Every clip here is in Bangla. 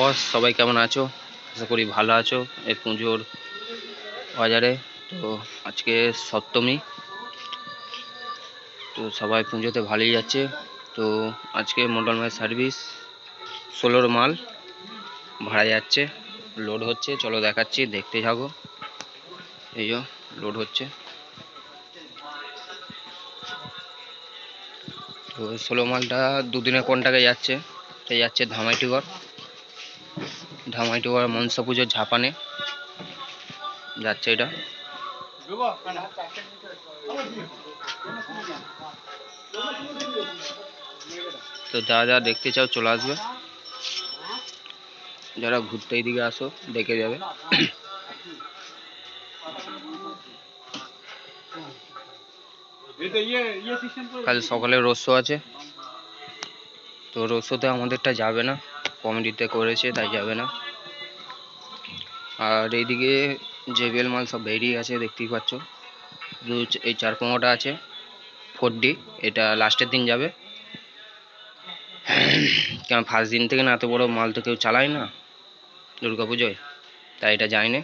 বস সবাই কেমন আছো? আশা করি ভালো আছো এই পুজোর বাজারে। তো আজকে সপ্তমী। তো সবাই পুজোতে ভালোই যাচ্ছে। তো আজকে মন্ডল মাই সার্ভিস ষোলোর মাল ভাড়া যাচ্ছে। লোড হচ্ছে, চলো দেখাচ্ছি, দেখতে যাব এই লোড হচ্ছে। তো ষোলো মালটা দুদিনে কোনটাকে যাচ্ছে? যাচ্ছে ধামাইটিগড় ধামাইটিগড় মনসা পুজোর ঝাপানে যাচ্ছে এটা। তো যারা যারা দেখতে চাও চলে আসবে। যারা ঘুরতে এইদিকে আসো, দেখে যাবে। কাল সকালে রোসো আছে। তো রোসোতে আমাদেরটা যাবে না। কমিটিতে করেছে, তাই যাবে না। আর এইদিকে জেবিএল মাল সব বেরিয়ে গেছে, দেখতেই পাচ্ছ। এই চার পনেরোটা আছে, ফোর ডি, এটা লাস্টের দিন যাবে। কেন ফার্স্ট দিন থেকে না এত বড় মাল তো কেউ চালায় না দুর্গা পুজোয় তাই এটা যায় না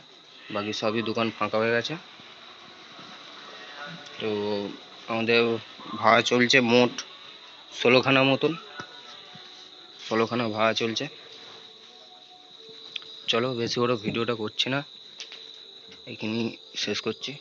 বাকি সবই দোকান ফাঁকা হয়ে গেছে। তো আমাদের ভাড়া চলছে মোট ষোলোখানা মতন। ষোলোখানা ভাড়া চলছে। চলো বেশি বড় ভিডিওটা করছি না। এখানেই শেষ করছি।